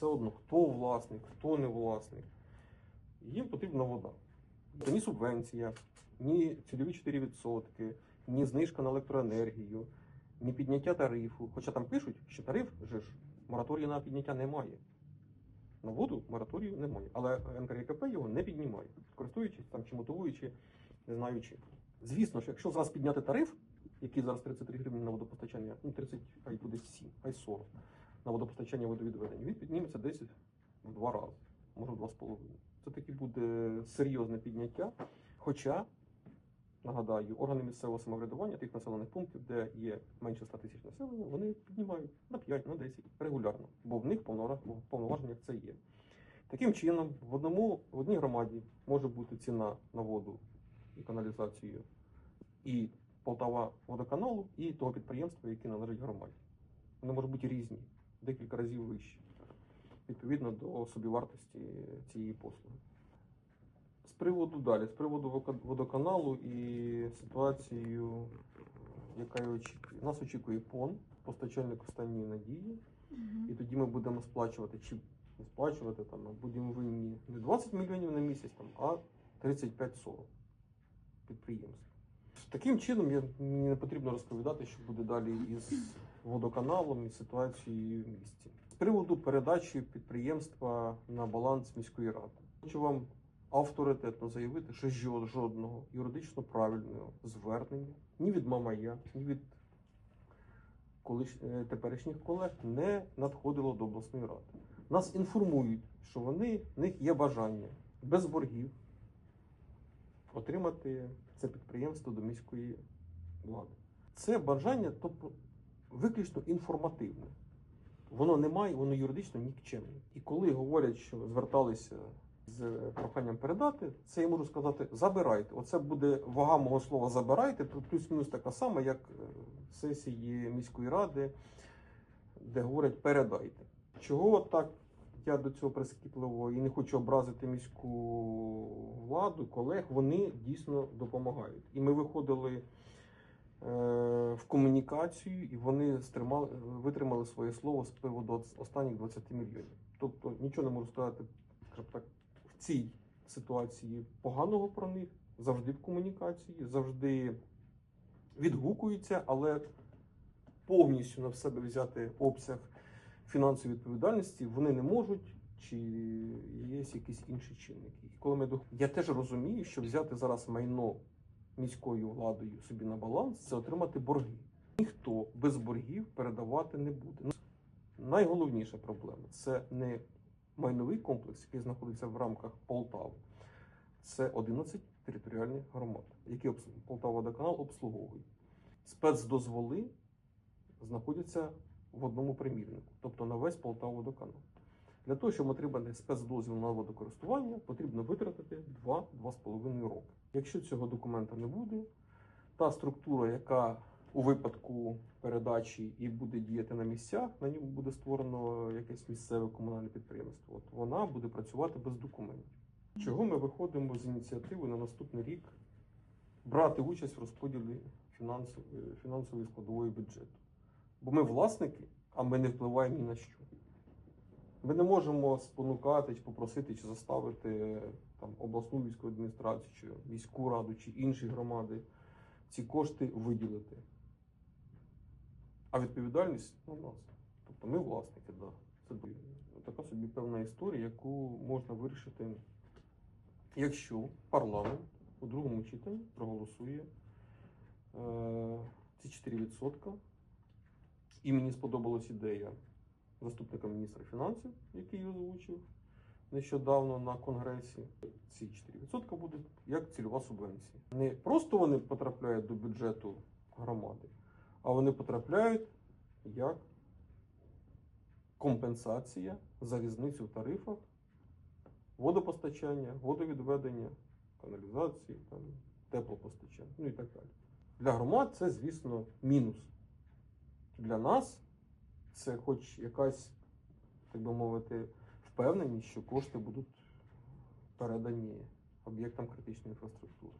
все одно, хто власник, хто не власник. Їм потрібна вода. Тобто ні субвенція, ні цільові 4%, ні знижка на електроенергію, ні підняття тарифу. Хоча там пишуть, що тариф же ж мораторію на підняття немає. На воду мораторію немає. Але НКРКП його не піднімає, користуючись там чи мотивуючи, не знаю чим. Звісно що якщо зараз підняти тариф, який зараз 33 гривні на водопостачання, ну 30, хай буде 7, хай 40 на водопостачання водовідведення, він підніметься десь в два рази, може в два з половиною. Це таки буде серйозне підняття. Хоча, нагадаю, органи місцевого самоврядування тих населених пунктів, де є менше 100 тисяч населення, вони піднімають на 5, на 10 регулярно, бо в них повноваж- в повноваженнях це є. Таким чином, в одному в одній громаді може бути ціна на воду і каналізацію і Полтава водоканалу, і того підприємства, яке належить громаді. Вони можуть бути різні, декілька разів вищі, відповідно до собівартості цієї послуги. З приводу далі, з приводу водоканалу і ситуацію, яка я очікую. Нас очікує ПОН, постачальник останньої надії. І тоді ми будемо сплачувати чи не сплачувати там, будемо винні не 20 мільйонів на місяць, там, а 35-40 підприємств. Таким чином я, мені не потрібно розповідати, що буде далі із водоканалом і ситуацією в місті. З приводу передачі підприємства на баланс міської ради. Хочу вам авторитетно заявити, що жодного юридично правильного звернення ні від Мамая, ні від колиш... е, теперішніх колег не надходило до обласної ради. Нас інформують, що вони, в них є бажання без боргів отримати це підприємство до міської влади. Це бажання, тобто виключно інформативне. Воно не має, воно юридично нікчемне. І коли говорять, що зверталися з проханням передати, це я можу сказати: забирайте. Оце буде вага мого слова забирайте, тут плюс-мінус така сама, як е, сесії міської ради, де говорять передайте. Чого так я до цього прискіпливо і не хочу образити міську владу, колег, вони дійсно допомагають. І ми виходили е, в комунікацію, і вони стримали, витримали своє слово з приводу останніх 20 мільйонів. Тобто нічого не можу сказати, так, в цій ситуації поганого про них, завжди в комунікації, завжди відгукуються, але повністю на себе взяти обсяг фінансової відповідальності вони не можуть, чи є якісь інші чинники. Коли ми я теж розумію, що взяти зараз майно міською владою собі на баланс це отримати борги. Ніхто без боргів передавати не буде. Ну, Найголовніша проблема це не майновий комплекс, який знаходиться в рамках Полтави. Це 11 територіальних громад, які Полтава водоканал обслуговує. Спецдозволи знаходяться в одному примірнику, тобто на весь Полтава водоканал. Для того, щоб отримати спецдозвіл на водокористування, потрібно витратити 2-2,5 роки. Якщо цього документа не буде, та структура, яка у випадку передачі і буде діяти на місцях, на ньому буде створено якесь місцеве комунальне підприємство. От вона буде працювати без документів. Чого ми виходимо з ініціативи на наступний рік брати участь в розподілі фінансової складової бюджету? Бо ми власники, а ми не впливаємо ні на що. Ми не можемо спонукати, чи попросити, чи заставити там, обласну військову адміністрацію, чи міську раду, чи інші громади ці кошти виділити. А відповідальність на нас. Тобто ми власники, да. Це така собі певна історія, яку можна вирішити, якщо парламент у другому читанні проголосує е, ці 4%. І мені сподобалась ідея заступника міністра фінансів, який озвучив нещодавно на конгресі. Ці 4% будуть як цільова субвенція. Не просто вони потрапляють до бюджету громади, а вони потрапляють як компенсація за різницю в тарифах водопостачання, водовідведення, каналізації, там, теплопостачання, ну і так далі. Для громад це, звісно, мінус. Для нас це хоч якась, так би мовити, впевненість, що кошти будуть передані об'єктам критичної інфраструктури.